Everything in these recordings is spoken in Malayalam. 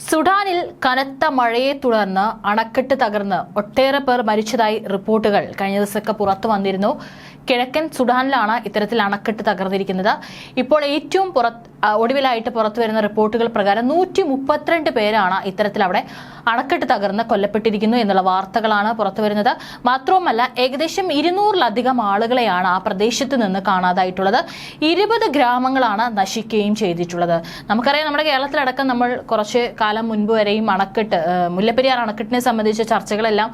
സുഡാനിൽ കനത്ത മഴയെ തുടർന്ന് അണക്കെട്ട് തകർന്ന് ഒട്ടേറെ പേർ മരിച്ചതായി റിപ്പോർട്ടുകൾ. കഴിഞ്ഞ ദിവസമൊക്കെ പുറത്തു വന്നിരുന്നു. കിഴക്കൻ സുഡാനിലാണ് ഇത്തരത്തിൽ അണക്കെട്ട് തകർന്നിരിക്കുന്നത്. ഇപ്പോൾ ഏറ്റവും പുറത്ത് ഒടുവിലായിട്ട് പുറത്തു വരുന്ന റിപ്പോർട്ടുകൾ പ്രകാരം നൂറ്റി മുപ്പത്തിരണ്ട് പേരാണ് ഇത്തരത്തിൽ അവിടെ അണക്കെട്ട് തകർന്ന് കൊല്ലപ്പെട്ടിരിക്കുന്നു എന്നുള്ള വാർത്തകളാണ് പുറത്തു വരുന്നത്. മാത്രവുമല്ല ഏകദേശം ഇരുന്നൂറിലധികം ആളുകളെയാണ് ആ പ്രദേശത്ത് നിന്ന് കാണാതായിട്ടുള്ളത്. ഇരുപത് ഗ്രാമങ്ങളാണ് നശിക്കുകയും ചെയ്തിട്ടുള്ളത്. നമുക്കറിയാം നമ്മുടെ കേരളത്തിലടക്കം നമ്മൾ കുറച്ച് കാലം മുൻപ് വരെയും അണക്കെട്ട് മുല്ലപ്പെരിയാർ അണക്കെട്ടിനെ സംബന്ധിച്ച ചർച്ചകളെല്ലാം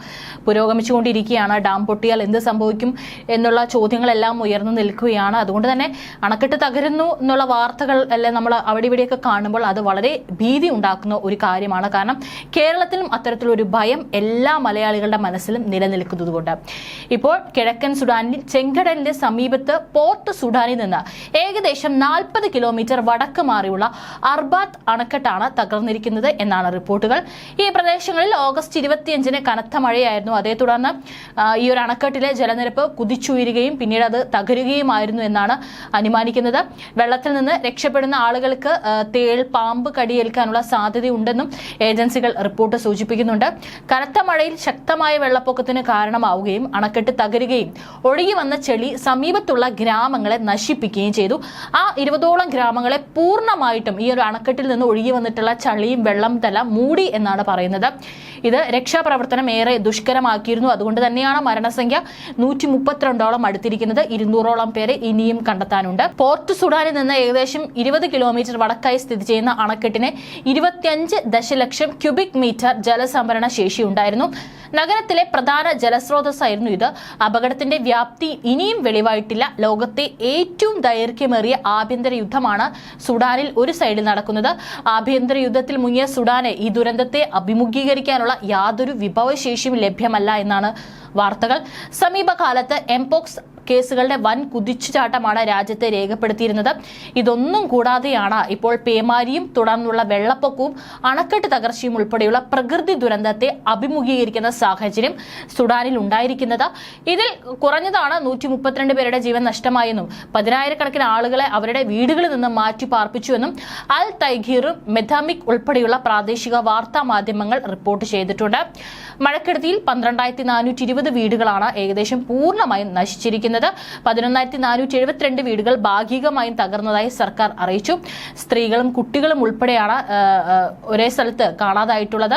പുരോഗമിച്ചുകൊണ്ടിരിക്കുകയാണ്. ഡാം പൊട്ടിയാൽ എന്ത് സംഭവിക്കും എന്നുള്ള ചോദ്യങ്ങളെല്ലാം ഉയർന്നു നിൽക്കുകയാണ്. അതുകൊണ്ട് തന്നെ അണക്കെട്ട് തകരുന്നു എന്നുള്ള വാർത്തകൾ എല്ലാം നമ്മൾ അവിടെ ഇവിടെയൊക്കെ കാണുമ്പോൾ അത് വളരെ ഭീതി ഉണ്ടാക്കുന്ന ഒരു കാര്യമാണ്. കാരണം കേരളത്തിലും അത്തരത്തിലൊരു ഭയം എല്ലാ മലയാളികളുടെ മനസ്സിലും നിലനിൽക്കുന്നതുകൊണ്ട്. ഇപ്പോൾ കിഴക്കൻ സുഡാനിൽ ചെങ്കടലിന്റെ സമീപത്ത് പോർട്ട് സുഡാനിൽ നിന്ന് ഏകദേശം നാൽപ്പത് കിലോമീറ്റർ വടക്ക് മാറിയുള്ള അർബാത്ത് അണക്കെട്ടാണ് തകർന്നിരിക്കുന്നത്. എന്നാണ് റിപ്പോർട്ടുകൾ. ഈ പ്രദേശങ്ങളിൽ ഓഗസ്റ്റ് ഇരുപത്തിയഞ്ചിന് കനത്ത മഴയായിരുന്നു. അതേ തുടർന്ന് ഈ ഒരു അണക്കെട്ടിലെ ജലനിരപ്പ് കുതിച്ചുയരുകയും പിന്നീട് അത് തകരുകയുമായിരുന്നു എന്നാണ് അനുമാനിക്കുന്നത്. വെള്ളത്തിൽ നിന്ന് രക്ഷപ്പെടുന്ന ആളുകൾക്ക് തേൾ പാമ്പ് കടിയേൽക്കാനുള്ള സാധ്യതയുണ്ടെന്നും ഏജൻസികൾ റിപ്പോർട്ട് സൂചിപ്പിക്കുന്നുണ്ട്. കനത്ത മഴയിൽ ശക്തമായ വെള്ളപ്പൊക്കത്തിന് കാരണമാവുകയും അണക്കെട്ട് തകരുകയും ഒഴുകി വന്ന ചെളി സമീപത്തുള്ള ഗ്രാമങ്ങളെ നശിപ്പിക്കുകയും ചെയ്തു. ആ ഇരുപതോളം ഗ്രാമങ്ങളെ പൂർണമായിട്ടും ഈ ഒരു അണക്കെട്ടിൽ നിന്ന് ഒഴുകി വന്നിട്ടുള്ള ചളിയും വെള്ളം തല മൂടി എന്നാണ് പറയുന്നത്. ഇത് രക്ഷാപ്രവർത്തനം ഏറെ ദുഷ്കരമാക്കിയിരുന്നു. അതുകൊണ്ട് തന്നെയാണ് മരണസംഖ്യ നൂറ്റി മുപ്പത്തിരണ്ടോളം അടുത്തിരിക്കുന്നത്. ഇരുന്നൂറോളം പേരെ ഇനിയും കണ്ടെത്താനുണ്ട്. പോർട്ട് സുഡാനിൽ നിന്ന് ഏകദേശം ഇരുപത് കിലോമീറ്റർ വടക്കായി സ്ഥിതി ചെയ്യുന്ന അണക്കെട്ടിന് ഇരുപത്തിയഞ്ച് ദശലക്ഷം ക്യൂബിക് മീറ്റർ ജലസംഭരണ ശേഷി ഉണ്ടായിരുന്നു. നഗരത്തിലെ പ്രധാന ജലസ്രോതസ്സായിരുന്നു ഇത്. അപകടത്തിന്റെ വ്യാപ്തി ഇനിയും വെളിവായിട്ടില്ല. ലോകത്തെ ഏറ്റവും ദൈർഘ്യമേറിയ ആഭ്യന്തര യുദ്ധമാണ് സുഡാനിൽ ഒരു സൈഡിൽ നടക്കുന്നത്. ആഭ്യന്തര യുദ്ധത്തിൽ മുങ്ങിയ സുഡാനെ ഈ ദുരന്തത്തെ അഭിമുഖീകരിക്കാനുള്ള യാതൊരു വിഭവശേഷിയും ലഭ്യമല്ല എന്നാണ് വാർത്തകൾ. സമീപകാലത്ത് എംപോക്സ് കേസുകളുടെ വൻ കുതിച്ചുചാട്ടമാണ് രാജ്യത്തെ രേഖപ്പെടുത്തിയിരുന്നത്. ഇതൊന്നും കൂടാതെയാണ് ഇപ്പോൾ പേമാരിയും തുടർന്നുള്ള വെള്ളപ്പൊക്കവും അണക്കെട്ട് തകർച്ചയും ഉൾപ്പെടെയുള്ള പ്രകൃതി ദുരന്തത്തെ അഭിമുഖീകരിക്കുന്ന സാഹചര്യം സുഡാനിൽ ഉണ്ടായിരിക്കുന്നത്. ഇതിൽ കുറഞ്ഞതാണ് നൂറ്റി മുപ്പത്തിരണ്ട് പേരുടെ ജീവൻ നഷ്ടമായെന്നും പതിനായിരക്കണക്കിന് ആളുകളെ അവരുടെ വീടുകളിൽ നിന്ന് മാറ്റി പാർപ്പിച്ചുവെന്നും അൽ തൈഖീറും മെഥാമിക് ഉൾപ്പെടെയുള്ള പ്രാദേശിക വാർത്താ മാധ്യമങ്ങൾ റിപ്പോർട്ട് ചെയ്തിട്ടുണ്ട്. മഴക്കെടുതിയിൽ പന്ത്രണ്ടായിരത്തി നാനൂറ്റി ഇരുപത് വീടുകളാണ് ഏകദേശം പൂർണമായും നശിച്ചിരിക്കുന്നത്. പതിനൊന്നായിരത്തി നാനൂറ്റി എഴുപത്തിരണ്ട് വീടുകൾ ഭാഗികമായും തകർന്നതായി സർക്കാർ അറിയിച്ചു. സ്ത്രീകളും കുട്ടികളും ഉൾപ്പെടെയാണ് ഒരേ സ്ഥലത്ത് കാണാതായിട്ടുള്ളത്.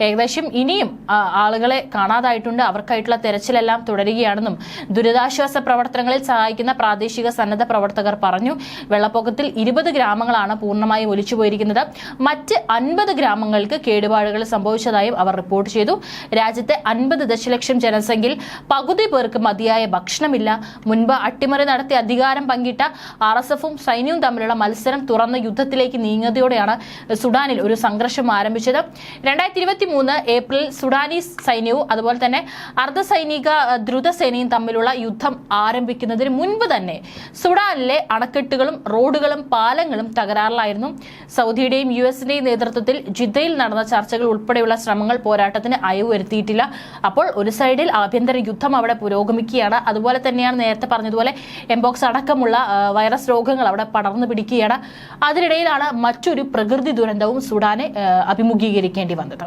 ഏകദേശം ഇനിയും ആളുകളെ കാണാതായിട്ടുണ്ട്. അവർക്കായിട്ടുള്ള തെരച്ചിലെല്ലാം തുടരുകയാണെന്നും ദുരിതാശ്വാസ പ്രവർത്തനങ്ങളിൽ സഹായിക്കുന്ന പ്രാദേശിക സന്നദ്ധ പ്രവർത്തകർ പറഞ്ഞു. വെള്ളപ്പൊക്കത്തിൽ ഇരുപത് ഗ്രാമങ്ങളാണ് പൂർണമായും ഒലിച്ചുപോയിരിക്കുന്നത്. മറ്റ് അൻപത് ഗ്രാമങ്ങൾക്ക് കേടുപാടുകൾ സംഭവിച്ചതായും അവർ റിപ്പോർട്ട് ചെയ്തു. രാജ്യത്തെ അൻപത് ദശലക്ഷം ജനസംഖ്യയിൽ പകുതി പേർക്ക് മതിയായ ഭക്ഷണമില്ല. മുൻപ് അട്ടിമറി നടത്തി അധികാരം പങ്കിട്ട ആർ എസ് എഫും സൈന്യവും തമ്മിലുള്ള മത്സരം തുറന്ന യുദ്ധത്തിലേക്ക് നീങ്ങുന്നതോടെയാണ് സുഡാനിൽ ഒരു സംഘർഷം ആരംഭിച്ചത്. രണ്ടായിരത്തി ഇരുപത്തി മൂന്ന് ഏപ്രിൽ സുഡാനീസ് സൈന്യവും അതുപോലെ തന്നെ അർദ്ധസൈനിക ദ്രുതസേനയും തമ്മിലുള്ള യുദ്ധം ആരംഭിക്കുന്നതിന് മുൻപ് തന്നെ സുഡാനിലെ അണക്കെട്ടുകളും റോഡുകളും പാലങ്ങളും തകരാറിലായിരുന്നു. സൗദിയുടെയും യു എസിന്റെയും നേതൃത്വത്തിൽ ജിദ്ദയിൽ നടന്ന ചർച്ചകൾ ഉൾപ്പെടെയുള്ള ശ്രമങ്ങൾ പോരാട്ടത്തിന് അയവ് വരുത്തിയിട്ടില്ല. അപ്പോൾ ഒരു സൈഡിൽ ആഭ്യന്തര യുദ്ധം അവിടെ പുരോഗമിക്കുകയാണ്. അതുപോലെ തന്നെയാണ് നേരത്തെ പറഞ്ഞതുപോലെ എംബോക്സ് അടക്കമുള്ള വൈറസ് രോഗങ്ങൾ അവിടെ പടർന്നു പിടിക്കുകയാണ്. അതിനിടയിലാണ് മറ്റൊരു പ്രകൃതി ദുരന്തവും സുഡാനെ അഭിമുഖീകരിക്കേണ്ടി വന്നത്.